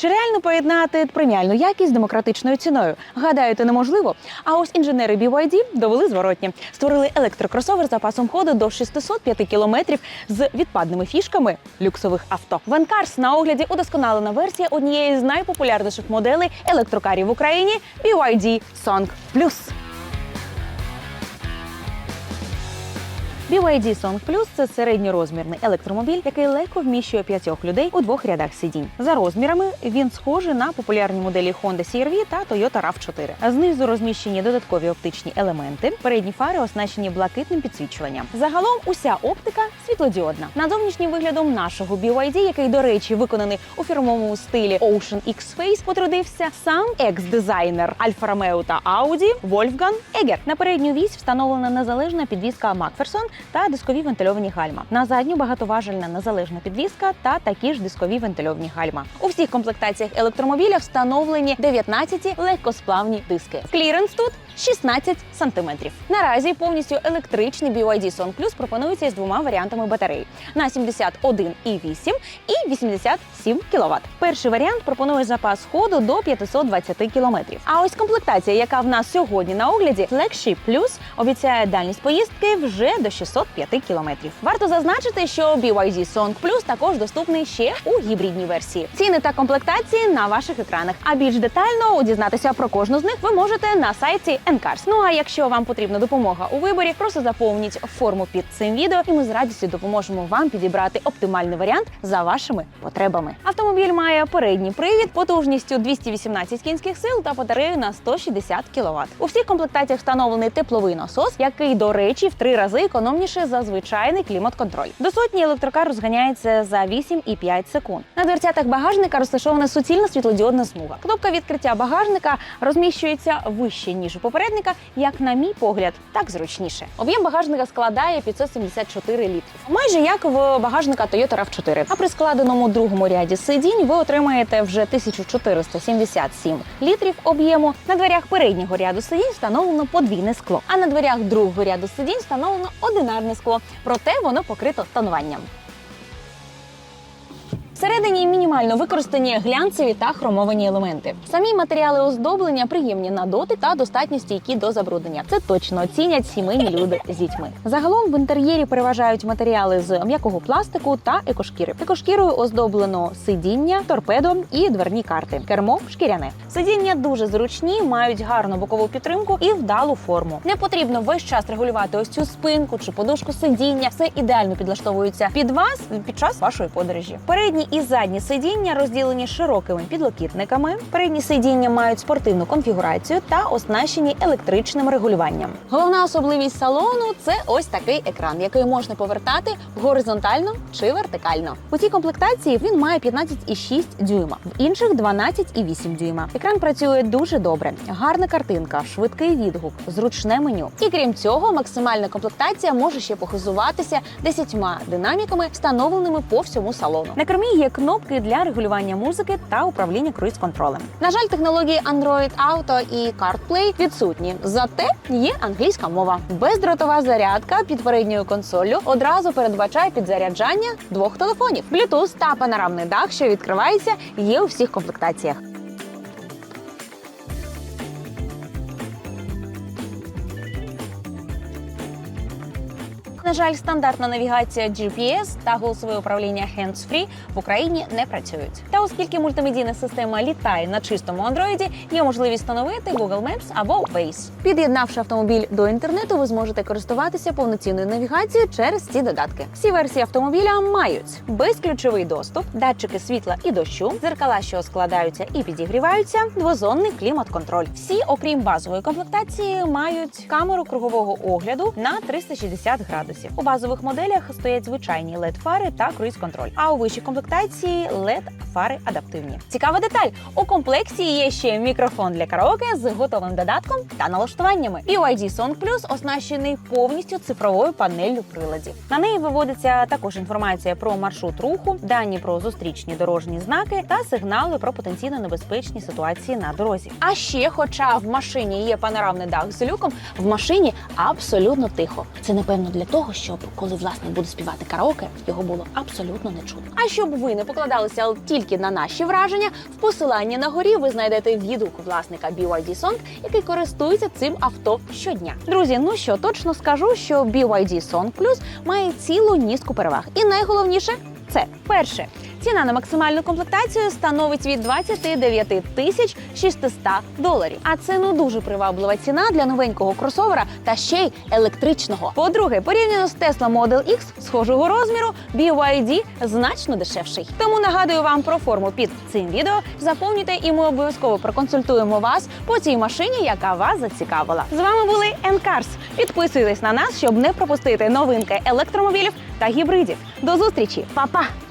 Чи реально поєднати преміальну якість з демократичною ціною? Гадаю, це неможливо. А ось інженери BYD довели зворотні. Створили електрокросовер з запасом ходу до 605 кілометрів з відпадними фішками люксових авто. Венкарс на огляді удосконалена версія однієї з найпопулярніших моделей електрокарів в Україні BYD Song Plus. BYD Song Plus – це середньорозмірний електромобіль, який легко вміщує п'ятьох людей у двох рядах сидінь. За розмірами він схожий на популярні моделі Honda CR-V та Toyota RAV4. Знизу розміщені додаткові оптичні елементи. Передні фари оснащені блакитним підсвічуванням. Загалом уся оптика світлодіодна. Над зовнішнім виглядом нашого BYD, який, до речі, виконаний у фірмовому стилі Ocean X Face, потрудився сам екс-дизайнер Альфа Ромео та Audi Вольфган Егер. На передню вісь встановлена незалежна підвізка Макферсон та дискові вентильовані гальма. На задню багатоважельна незалежна підвізка та такі ж дискові вентильовані гальма. У всіх комплектаціях електромобіля встановлені 19 легкосплавні диски. Кліренс тут 16 сантиметрів. Наразі повністю електричний BYD Song Plus пропонується із двома варіантами батарей на 71,8 і 87 кВт. Перший варіант пропонує запас ходу до 520 км. А ось комплектація, яка в нас сьогодні на огляді, Flagship Plus, обіцяє дальність поїздки вже до 605 км. Варто зазначити, що BYD Song Plus також доступний ще у гібридній версії. Ціни та комплектації на ваших екранах. А більш детально дізнатися про кожну з них ви можете на сайті Encars. Ну а якщо вам потрібна допомога у виборі, просто заповніть форму під цим відео, і ми з радістю допоможемо вам підібрати оптимальний варіант за вашими потребами. Автомобіль має передній привід потужністю 218 кінських сил та батарею на 160 кВт. У всіх комплектаціях встановлений тепловий насос, який, до речі, в три рази економніше за звичайний клімат-контроль. До сотні електрокар розганяється за 8,5 секунд. На дверцятах багажника розташована суцільна світлодіодна смуга. Кнопка відкриття багажника розміщується вище ніж у попередника, як на мій погляд, так зручніше. Об'єм багажника складає 574 літрів, майже як в багажника Toyota RAV4. А при складеному другому ряді сидінь ви отримаєте вже 1477 літрів об'єму. На дверях переднього ряду сидінь встановлено подвійне скло, а на дверях другого ряду сидінь встановлено одинарне скло, проте воно покрито тонуванням. Всередині мінімально використані глянцеві та хромовані елементи. Самі матеріали оздоблення приємні на дотик та достатньо стійкі до забруднення. Це точно оцінять сімейні люди з дітьми. Загалом в інтер'єрі переважають матеріали з м'якого пластику та екошкіри. Екошкірою оздоблено сидіння, торпедо і дверні карти. Кермо шкіряне. Сидіння дуже зручні, мають гарну бокову підтримку і вдалу форму. Не потрібно весь час регулювати ось цю спинку чи подушку сидіння. Все ідеально підлаштовується під вас під час вашої подорожі. Передні і задні сидіння розділені широкими підлокітниками. Передні сидіння мають спортивну конфігурацію та оснащені електричним регулюванням. Головна особливість салону це ось такий екран, який можна повертати горизонтально чи вертикально. У цій комплектації він має 15,6 дюйма, в інших 12,8 дюйма. Екран працює дуже добре, гарна картинка, швидкий відгук, зручне меню. І крім цього, максимальна комплектація може ще похизуватися 10 динаміками, встановленими по всьому салону. На кермі є кнопки для регулювання музики та управління круїз-контролем. На жаль, технології Android Auto і CarPlay відсутні. Зате є англійська мова. Бездротова зарядка під передньою консоллю одразу передбачає підзаряджання двох телефонів. Bluetooth та панорамний дах, що відкривається, є у всіх комплектаціях. На жаль, стандартна навігація GPS та голосове управління hands-free в Україні не працюють. Та оскільки мультимедійна система літає на чистому Android, є можливість встановити Google Maps або Waze. Під'єднавши автомобіль до інтернету, ви зможете користуватися повноцінною навігацією через ці додатки. Всі версії автомобіля мають безключовий доступ, датчики світла і дощу, дзеркала, що складаються і підігріваються, двозонний клімат-контроль. Всі, окрім базової комплектації, мають камеру кругового огляду на 360 градусів. У базових моделях стоять звичайні led фари та круїз-контроль. А у вищій комплектації led фари адаптивні. Цікава деталь: у комплекті є ще мікрофон для караоке з готовим додатком та налаштуваннями. BYD Song Plus оснащений повністю цифровою панеллю приладів. На неї виводиться також інформація про маршрут руху, дані про зустрічні дорожні знаки та сигнали про потенційно небезпечні ситуації на дорозі. А ще, хоча в машині є панорамний дах з люком, в машині абсолютно тихо. Це напевно для того, того, щоб коли власник буде співати караоке, його було абсолютно не чутно. А щоб ви не покладалися тільки на наші враження, в посиланні на горі ви знайдете відгук власника BYD Song, який користується цим авто щодня. Друзі, ну що точно скажу, що BYD Song Plus має цілу низку переваг. І найголовніше це перше. Ціна на максимальну комплектацію становить від 29 тисяч 600 доларів. А це ну дуже приваблива ціна для новенького кросовера та ще й електричного. По-друге, порівняно з Tesla Model X схожого розміру, BYD значно дешевший. Тому нагадую вам про форму під цим відео. Заповнюйте, і ми обов'язково проконсультуємо вас по цій машині, яка вас зацікавила. З вами були N-Cars. Підписуйтесь на нас, щоб не пропустити новинки електромобілів та гібридів. До зустрічі, Па-па!